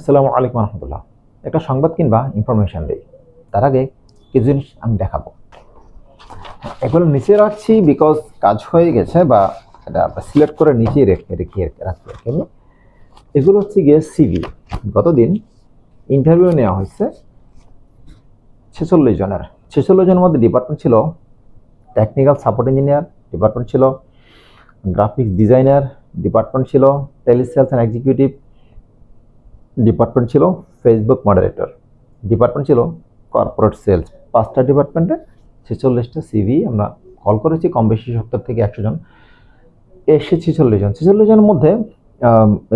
আসসালামু আলাইকুম রহমতুল্লাহ একটা সংবাদ কিংবা ইনফরমেশন দিই। তার আগে কিছু জিনিস আমি দেখাবো। এগুলো নিচে রাখছি বিকজ কাজ হয়ে গেছে বা এটা সিলেক্ট করে নিচেই রেখে রেখে রাখছি আমি। এগুলো হচ্ছে গিয়ে সিভি গতদিন ইন্টারভিউ নেওয়া হয়েছে ছেচল্লিশ জনের। ছেচল্লিশ জনের মধ্যে ডিপার্টমেন্ট ছিল টেকনিক্যাল সাপোর্ট ইঞ্জিনিয়ার ডিপার্টমেন্ট ছিল গ্রাফিক্স ডিজাইনার ডিপার্টমেন্ট ছিল টেলিসেলস অ্যান্ড এক্সিকিউটিভ ডিপার্টমেন্ট ছিল ফেসবুক মডারেটর ডিপার্টমেন্ট ছিল কর্পোরেট সেলস পাঁচটা ডিপার্টমেন্টে ছেচল্লিশটা সিভি আমরা কল করেছি, কম বেশি সত্তর থেকে একশো জন। এসে ছেচল্লিশ জন। ছেচল্লিশ জনের মধ্যে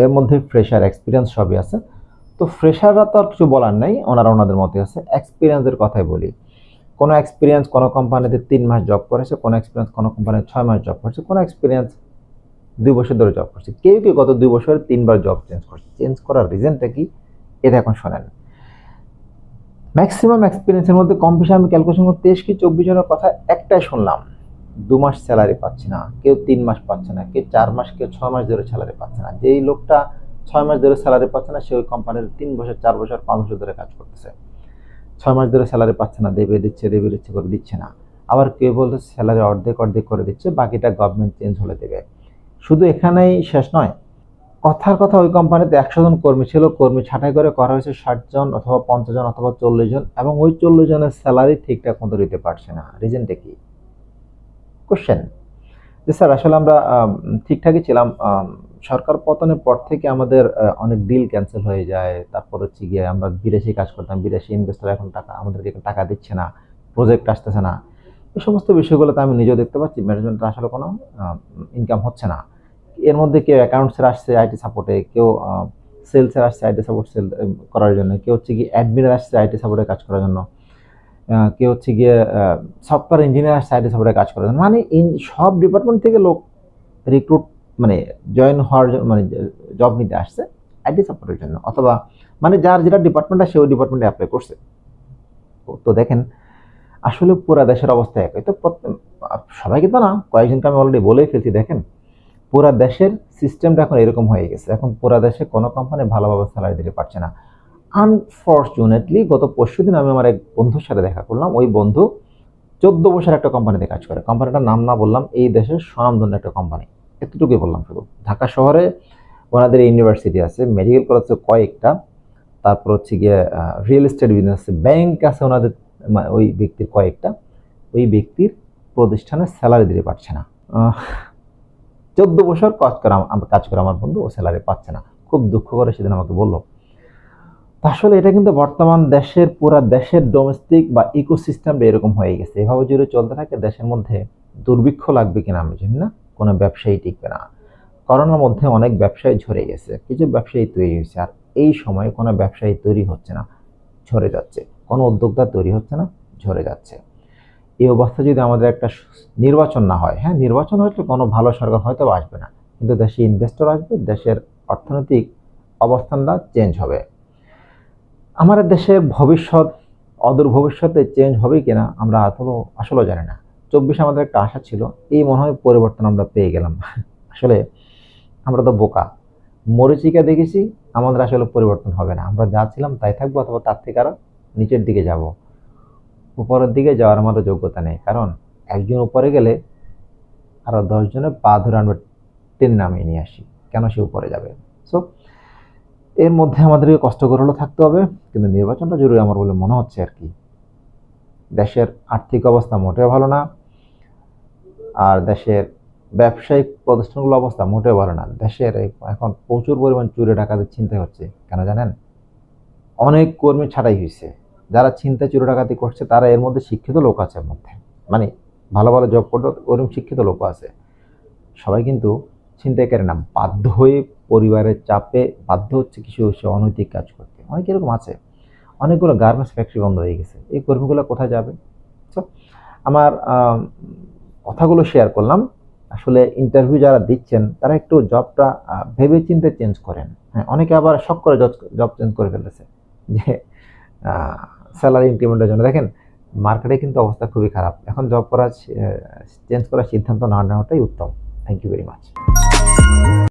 এর মধ্যে ফ্রেশার এক্সপিরিয়েন্স সবই আছে। তো ফ্রেশাররা তো আর কিছু বলার নেই, ওনারা ওনাদের মতে আছে। এক্সপিরিয়েন্সের কথাই বলি। কোনো এক্সপিরিয়েন্স কোনো কোম্পানিতে তিন মাস জব করেছে, কোনো এক্সপিরিয়েন্স কোনো কোম্পানিতে ছয় মাস জব করেছে, কোনো এক্সপিরিয়েন্স দুই বছর ধরে জব করছে। কেউ কেউ গত দুই বছরে তিনবার জব চেঞ্জ করছে। চেঞ্জ করার রিজনটা কি? এটা এখন শোনেন। ম্যাক্সিমাম এক্সপিরিয়েন্সের মধ্যে কম বেশি আমি ক্যালকুলেশন করতে তেইশ কি চব্বিশ জনের কথা একটাই শুনলাম। দু মাস স্যালারি পাচ্ছে না, কেউ তিন মাস পাচ্ছে না, কেউ চার মাস, কেউ ছয় মাস ধরে স্যালারি পাচ্ছে না। যেই লোকটা ছয় মাস ধরে স্যালারি পাচ্ছে না, সে ওই কোম্পানির তিন বছর, চার বছর, পাঁচ বছর ধরে কাজ করতেছে। ছয় মাস ধরে স্যালারি পাচ্ছে না, দেবে দিচ্ছে দেবে দিচ্ছে, করে দিচ্ছে না। আবার কেউ বলতে স্যালারি অর্ধেক অর্ধেক করে দিচ্ছে, বাকিটা গভর্নমেন্ট চেঞ্জ হলে দেবে। শুধু এখানেই শেষ নয়। কথার কথা ওই কোম্পানিতে একশো জন কর্মী ছিল, কর্মী ছাঁটাই করে করা হয়েছে ষাট জন অথবা পঞ্চাশ জন অথবা চল্লিশ জন এবং ওই চল্লিশ জনের স্যালারি ঠিকঠাক মতো দিতে পারছে না। রিজনটা কি? কোশ্চেন যে স্যার, আসলে আমরা ঠিকঠাকই ছিলাম। সরকার পতনের পর থেকে আমাদের অনেক ডিল ক্যান্সেল হয়ে যায়। তারপর হচ্ছে গিয়ে আমরা বিদেশি কাজ করতাম, বিদেশি ইনভেস্টর এখন টাকা, আমাদেরকে টাকা দিচ্ছে না প্রজেক্ট আসতেছে না। এই সমস্ত বিষয়গুলোতে আমি নিজেও দেখতে পাচ্ছি ম্যানেজমেন্টের আসলে কোনো ইনকাম হচ্ছে না। এর মধ্যে কেউ অ্যাকাউন্টসের আসছে আইটি সাপোর্টে কেউ সেলসের আসছে আইটি সাপোর্ট সেল করার জন্য, কেউ হচ্ছে গিয়ে অ্যাডমিনের আসছে আইটি সাপোর্টে কাজ করার জন্য কেউ হচ্ছে গিয়ে সফটওয়্যার ইঞ্জিনিয়ার আসছে আইটি সাপোর্টে কাজ করার জন্য মানে সব ডিপার্টমেন্ট থেকে লোক রিক্রুট মানে জয়েন হওয়ার মানে জব নিতে আসছে আইটি সাপোর্টের জন্য, অথবা মানে যার যেটা ডিপার্টমেন্ট আছে, ওই ডিপার্টমেন্টে অ্যাপ্লাই করছে। তো- দেখেন, আসলে পুরা দেশের অবস্থা একই। তো সবাইকে তো না, কয়েকজনকে আমি অলরেডি বলেই ফেলছি, দেখেন পুরা দেশের সিস্টেমটা এখন এরকম হয়ে গেছে। এখন পুরা দেশে কোনো কোম্পানি ভালোভাবে স্যালারি দিতে পারছে না। আনফর্চুনেটলি গত পরশু দিন আমি আমার এক বন্ধুর সাথে দেখা করলাম। ওই বন্ধু চোদ্দ বছর একটা কোম্পানিতে কাজ করে। কোম্পানিটার নাম না বললাম, এই দেশের স্বনামধন্য একটা কোম্পানি এতটুকুই বললাম শুধু। ঢাকা শহরে ওনাদের ইউনিভার্সিটি আছে মেডিকেল কলেজ কয়েকটা। তারপর হচ্ছে গিয়ে রিয়েল এস্টেট বিজনেস ব্যাংক আছে ওনাদের ওই ব্যক্তির কয়েকটা। ওই ব্যক্তির প্রতিষ্ঠানে স্যালারি দিতে পারছে না। চোদ্দ বছর কাজ করে আম- আম- কাজ করে আমার বন্ধু, ও স্যালারি পাচ্ছে না। খুব দুঃখ করে সেদিন আমাকে বলল। আসলে এটা কিন্তু বর্তমান দেশের পুরা দেশের ডোমেস্টিক বা ইকোসিস্টেমটা এরকম হয়ে গেছে। এভাবে যদি চলতে থাকে, দেশের মধ্যে দুর্ভিক্ষ লাগবে কিনা আমি জানি না। কোনো ব্যবসায়ী টিকবে না। করোনার মধ্যে অনেক ব্যবসায়ী ঝরে গেছে। কিছু ব্যবসায়ী তৈরি হয়েছে। আর এই সময় কোনো ব্যবসায়ী তৈরি হচ্ছে না। ঝরে যাচ্ছে। কোনো উদ্যোক্তা তৈরি হচ্ছে না, ঝরে যাচ্ছে। এই অবস্থা যদি আমাদের একটা নির্বাচন না হয় হ্যাঁ নির্বাচন হয়তো কোনো ভালো সরকার হয়তো আসবে না। কিন্তু দেশে ইনভেস্টর আসবে, দেশের অর্থনৈতিক অবস্থানটা চেঞ্জ হবে। আমাদের দেশে ভবিষ্যৎ, অদূর ভবিষ্যতে চেঞ্জ হবে কিনা আমরা আসলে আসলেও জানি না। চব্বিশে আমাদের একটা আশা ছিল, এই মনে হয় পরিবর্তন আমরা পেয়ে গেলাম। আসলে আমরা তো বোকা। মরিচিকা দেখেছি, আমাদের আসলে পরিবর্তন হবে না। আমরা যা ছিলাম তাই থাকব, অথবা তার থেকে আরও নিচের দিকে যাব। উপরের দিকে যাওয়ার আমাদের যোগ্যতা নেই। কারণ একজন উপরে গেলে আরও দশজনের পা ধরে আমরা টেনে নামিয়ে নিয়ে আসি, কেন সে উপরে যাবে? সো এর মধ্যে আমাদেরকে কষ্ট হলেও থাকতে হবে, কিন্তু নির্বাচনটা জরুরি আমার বলে মনে হচ্ছে আর কি। দেশের আর্থিক অবস্থা মোটেও ভালো না, আর দেশের ব্যবসায়িক প্রতিষ্ঠানগুলোর অবস্থা মোটেও ভালো না। দেশের এখন প্রচুর পরিমাণ চুরি ডাকাতের চিন্তা হচ্ছে, কেন জানেন? অনেক কর্মী ছাড়াই হয়েছে যারা চিন্তা চুরি ডাকাতি করছে, তারা এর মধ্যে শিক্ষিত লোক আছে এর মধ্যে। মানে ভালো ভালো জব করতে ওরকম শিক্ষিত লোক আছে। সবাই কিন্তু ছিনতাইকারী না, বাধ্য হয়ে পরিবারের চাপে বাধ্য হচ্ছে কিছু সে অনৈতিক কাজ করতে। অনেক এরকম আছে। অনেকগুলো গার্মেন্টস ফ্যাক্টরি বন্ধ হয়ে গেছে। এই কর্মীগুলো কোথায় যাবে? তো আমার কথাগুলো শেয়ার করলাম। আসলে ইন্টারভিউ যারা দিচ্ছেন, তারা একটু জবটা ভেবে চিন্তে চেঞ্জ করেন। হ্যাঁ অনেকে আবার শখ করে জব চেঞ্জ করে ফেলেছে যে স্যালারি ইনক্রিমেন্টের জন্য। দেখেন মার্কেটে কিন্তু অবস্থা খুবই খারাপ। এখন জব করার চেঞ্জ করার সিদ্ধান্ত না নেওয়াটাই উত্তম। Thank you very much